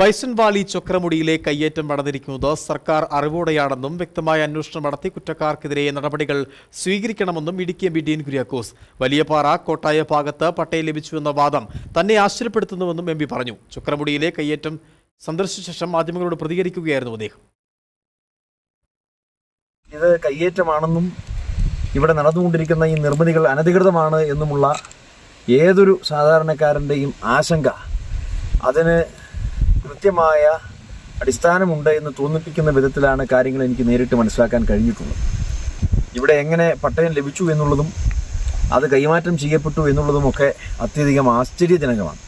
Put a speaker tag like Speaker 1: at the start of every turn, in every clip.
Speaker 1: Bison Valley ചൊക്രമുടിയിലെ കയ്യേറ്റം നടന്നിരിക്കുന്നത് സർക്കാർ അറിവോടെയാണെന്നും വ്യക്തമായ അന്വേഷണം നടത്തി കുറ്റക്കാർക്കെതിരെ നടപടികൾ സ്വീകരിക്കണമെന്നും ഇടുക്കി എം പി ഡീൻ കുര്യാക്കോസ്. വലിയപാറ കോട്ടായ ഭാഗത്ത് പട്ടയം ലഭിച്ചുവെന്ന വാദം തന്നെ ആശ്ചര്യപ്പെടുത്തുന്നുവെന്നും എം പറഞ്ഞു. ചൊക്രമുടിയിലെ കയ്യേറ്റം സന്ദർശിച്ച ശേഷം മാധ്യമങ്ങളോട് പ്രതികരിക്കുകയായിരുന്നു അദ്ദേഹം.
Speaker 2: ഇത് കയ്യേറ്റമാണെന്നും ഇവിടെ നടന്നുകൊണ്ടിരിക്കുന്ന ഈ നിർമ്മിതികൾ അനധികൃതമാണ് എന്നുമുള്ള ഏതൊരു സാധാരണക്കാരന്റെയും ആശങ്ക. അതിന് കൃത്യമായ അടിസ്ഥാനമുണ്ട് എന്ന് തോന്നിപ്പിക്കുന്ന വിധത്തിലാണ് കാര്യങ്ങൾ എനിക്ക് നേരിട്ട് മനസ്സിലാക്കാൻ കഴിഞ്ഞിട്ടുള്ളത്. ഇവിടെ എങ്ങനെ പട്ടയം ലഭിച്ചു എന്നുള്ളതും അത് കൈമാറ്റം ചെയ്യപ്പെട്ടു എന്നുള്ളതുമൊക്കെ അത്യധികം ആശ്ചര്യജനകമാണ്.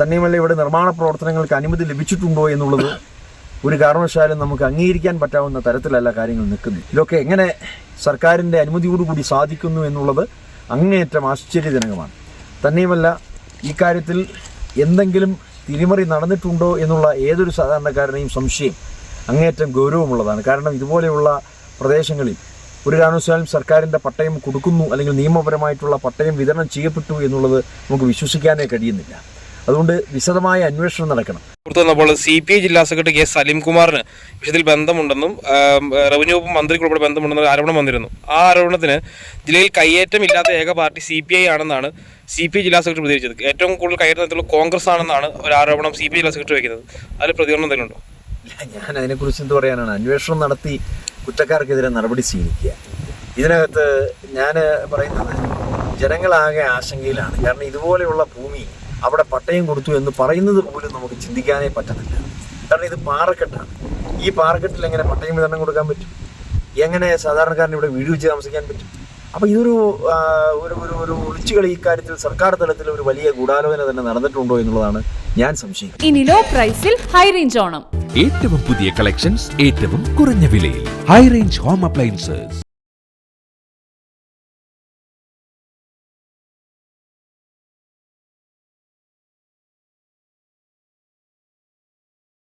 Speaker 2: തന്നെയുമല്ല ഇവിടെ നിർമ്മാണ പ്രവർത്തനങ്ങൾക്ക് അനുമതി ലഭിച്ചിട്ടുണ്ടോ എന്നുള്ളത് ഒരു കാരണവശാലും നമുക്ക് അംഗീകരിക്കാൻ പറ്റാവുന്ന തരത്തിലല്ല കാര്യങ്ങൾ നിൽക്കുന്നത്. ഇതൊക്കെ എങ്ങനെ സർക്കാരിന്റെ അനുമതിയോടുകൂടി സാധിക്കുന്നു എന്നുള്ളത് അങ്ങേയറ്റം ആശ്ചര്യജനകമാണ്. തന്നെയുമല്ല ഈ കാര്യത്തിൽ എന്തെങ്കിലും തിരിമറി നടന്നിട്ടുണ്ടോ എന്നുള്ള ഏതൊരു സാധാരണക്കാരനെയും സംശയം അങ്ങേയറ്റം ഗൗരവമുള്ളതാണ്. കാരണം ഇതുപോലെയുള്ള പ്രദേശങ്ങളിൽ ഒരു കാരണവശാലും സർക്കാരിന്റെ പട്ടയം കൊടുക്കുന്നു അല്ലെങ്കിൽ നിയമപരമായിട്ടുള്ള പട്ടയം വിതരണം ചെയ്യപ്പെട്ടു എന്നുള്ളത് നമുക്ക് വിശ്വസിക്കാനേ കഴിയുന്നില്ല. അതുകൊണ്ട് വിശദമായ അന്വേഷണം നടക്കണം.
Speaker 3: വന്നപ്പോൾ സി പി ഐ ജില്ലാ സെക്രട്ടറി കെ സലീംകുമാറിന് വിഷയത്തിൽ ബന്ധമുണ്ടെന്നും റവന്യൂ വകുപ്പ് മന്ത്രിക്ക് ഉൾപ്പെടെ ബന്ധമുണ്ടെന്നും ആരോപണം വന്നിരുന്നു. ആ ആരോപണത്തിന് ജില്ലയിൽ കയ്യേറ്റം ഇല്ലാത്ത ഏക പാർട്ടി സി പി ഐ ആണെന്നാണ് സി പി ഐ ജില്ലാ സെക്രട്ടറി പ്രതികരിച്ചത്. ഏറ്റവും കൂടുതൽ കയ്യേറ്റം നടത്തിയുള്ള കോൺഗ്രസ് ആണെന്നാണ് ഒരു ആരോപണം സി പി ഐ ജില്ലാ സെക്രട്ടറി വയ്ക്കുന്നത്. അതിൽ പ്രതികരണം എന്തെങ്കിലും ഉണ്ടോ?
Speaker 2: ഞാൻ അതിനെക്കുറിച്ച് എന്ത് പറയാനാണ്? അന്വേഷണം നടത്തി കുറ്റക്കാർക്കെതിരെ നടപടി സ്വീകരിക്കുക. ഇതിനകത്ത് ഞാൻ പറയുന്നത് ജനങ്ങളാകെ ആശങ്കയിലാണ്. കാരണം ഇതുപോലെയുള്ള ഭൂമി അവിടെ പട്ടയം കൊടുത്തു എന്ന് പറയുന്നത് പോലും നമുക്ക് ചിന്തിക്കാനേ പറ്റത്തില്ല. കാരണം ഇത് പാറക്കെട്ടാണ്. ഈ പാറക്കെട്ടിൽ എങ്ങനെ പട്ടയം വിതരണം കൊടുക്കാൻ പറ്റും? എങ്ങനെ സാധാരണക്കാരന് ഇവിടെ വീട് വെച്ച് താമസിക്കാൻ പറ്റും? അപ്പോൾ ഇതൊരു ഒരു ഒരു ഒരു ഒളിച്ചുകളി ഇക്കാര്യത്തിൽ സർക്കാർ തലത്തിൽ ഒരു വലിയ ഗൂഢാലോചന തന്നെ നടന്നിട്ടുണ്ടോ എന്നുള്ളതാണ് ഞാൻ സംശയിക്കുന്നത്.
Speaker 4: ഇനി ലോ പ്രൈസിൽ ഹൈ റേഞ്ച് ഓണം.
Speaker 5: ഏറ്റവും പുതിയ കളക്ഷൻസ് ഏറ്റവും കുറഞ്ഞ വിലയിൽ. High range home appliances